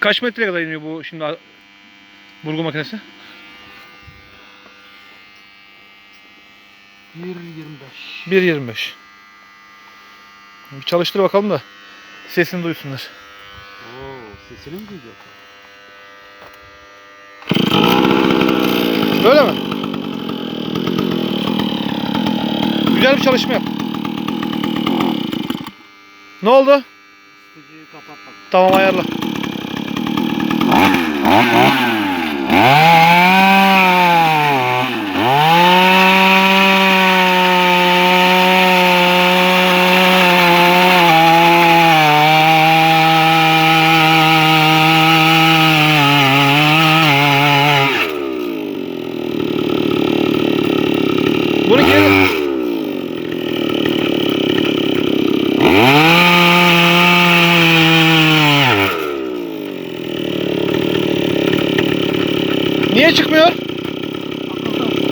Kaç metreye kadar iniyor bu şimdi burgu makinesi? 1.25. 1.25. Bir çalıştır bakalım da sesini duysunlar. Oo, sesini mi duyacak? Böyle mi? Güzel bir çalışma yap. Ne oldu? Tamam ayarla. Bunu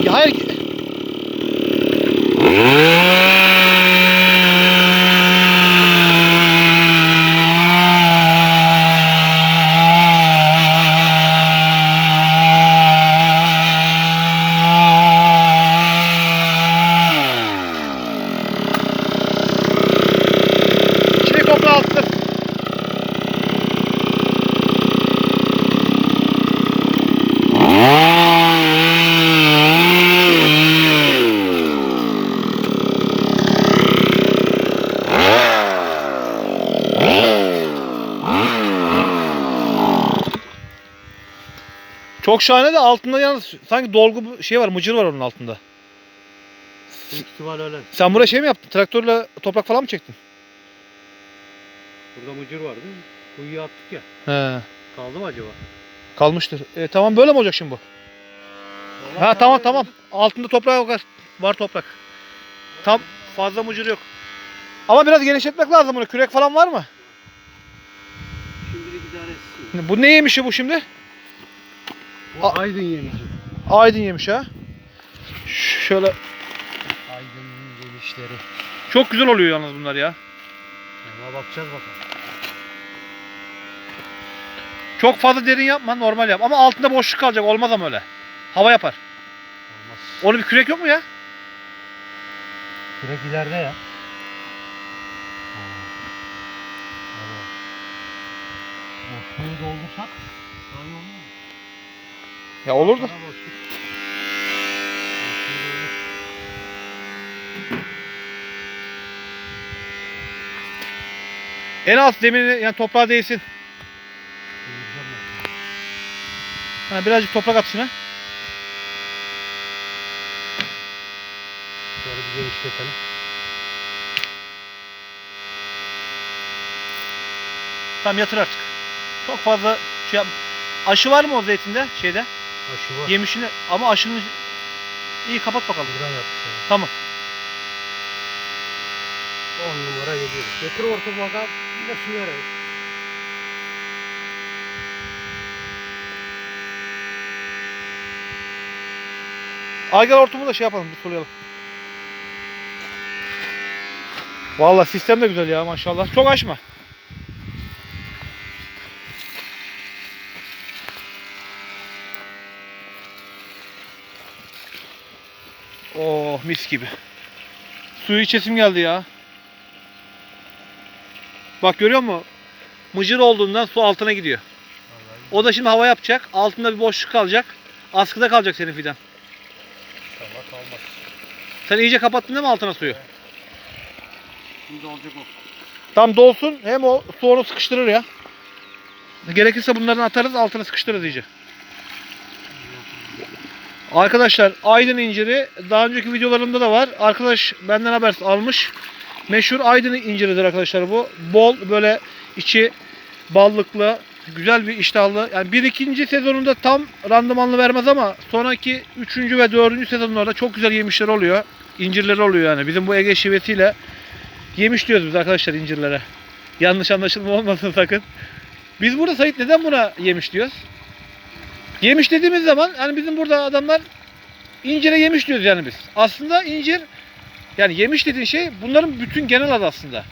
Ya hayır. Çok şahane de altında yalnız sanki dolgu şey var, mıcır var onun altında. Büyük ihtimal öyle. Sen buraya şey mi yaptın? Traktörle toprak falan mı çektin? Burada mıcır var değil mi? Kuyuya attık ya. He. Kaldı mı acaba? Kalmıştır. E, tamam böyle mi olacak şimdi bu? Ha tamam tamam. Altında toprak var. Var toprak. Tam fazla mıcır yok. Ama biraz genişletmek lazım bunu. Kürek falan var mı? Şimdilik idare etsin. Bu ne yemişi bu şimdi? Bu A- Aydın yemişi. Aydın yemiş ha. Ş- Şöyle Aydın yemişleri. çok güzel oluyor yalnız bunlar ya. Ona bakacağız bakalım. Çok fazla derin yapma, normal yap. Ama altında boşluk kalacak. Olmaz ama öyle. Hava yapar. Olmaz. Onun bir kürek yok mu ya? Kürek ileride ya. Boşluğu doldursak daha iyi mı? Ya olur da. En alt zemini yani toprağa değsin. Ha, birazcık toprak at şuna. Şöyle bir genişletelim. Tamam yatır artık. Çok fazla şey yap. Aşı var mı o zeytinde şeyde? Aşı var. Yemişini ama aşının iyi kapat bakalım. Buradan yapmışlar. Tamam. 10 numara geliyor. Getir orta bakalım. Bir de su verelim. Aygar hortumu da şey yapalım bir sulayalım. Vallahi sistem de güzel ya maşallah. Çok açma. Oh mis gibi. Suyu içesim geldi ya. Bak görüyor musun? Mıcır olduğundan su altına gidiyor. O da şimdi hava yapacak. Altında bir boşluk kalacak. Askıda kalacak senin fidan. inşallah kalmaz. Sen iyice kapattın değil mi altına suyu? Şimdi olacak o. Tam dolsun. Hem o su onu sıkıştırır ya. Gerekirse bunlardan atarız altına sıkıştırırız iyice. Arkadaşlar Aydın inciri daha önceki videolarımda da var. Arkadaş benden haber almış. Meşhur Aydın inciridir arkadaşlar bu. Bol böyle içi ballıklı, güzel bir iştahlı. Yani bir ikinci sezonunda tam randımanlı vermez ama sonraki üçüncü ve dördüncü sezonlarda çok güzel yemişler oluyor. İncirleri oluyor yani. Bizim bu Ege şivesiyle yemiş diyoruz biz arkadaşlar incirlere. Yanlış anlaşılma olmasın sakın. Biz burada Sait neden buna yemiş diyoruz? Yemiş dediğimiz zaman hani bizim burada adamlar incire yemiş diyoruz yani biz. Aslında incir yani yemiş dediğin şey bunların bütün genel adı aslında.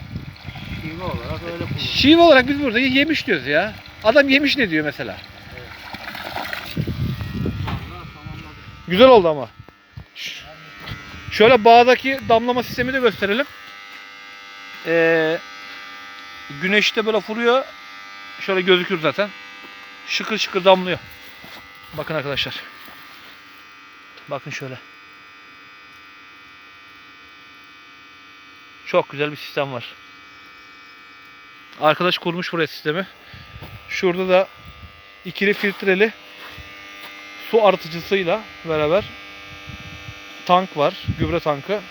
Şive olarak öyle kullanıyor. Şive olarak biz burada yemiş diyoruz ya. Adam yemiş ne diyor mesela? Güzel oldu ama. Şöyle bağdaki damlama sistemi de gösterelim. Ee, güneşte böyle vuruyor. Şöyle gözükür zaten. Şıkır şıkır damlıyor. Bakın arkadaşlar. Bakın şöyle. Çok güzel bir sistem var. Arkadaş kurmuş buraya sistemi. Şurada da ikili filtreli su arıtıcısıyla beraber tank var. Gübre tankı.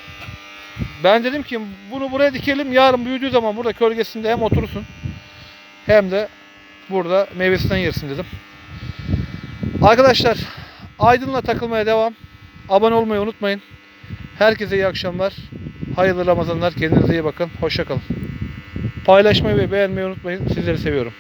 Ben dedim ki bunu buraya dikelim. Yarın büyüdüğü zaman burada gölgesinde hem oturursun hem de burada meyvesinden yersin dedim. Arkadaşlar Aydın'la takılmaya devam. Abone olmayı unutmayın. Herkese iyi akşamlar. Hayırlı Ramazanlar. Kendinize iyi bakın. Hoşça kalın. Paylaşmayı ve beğenmeyi unutmayın. Sizleri seviyorum.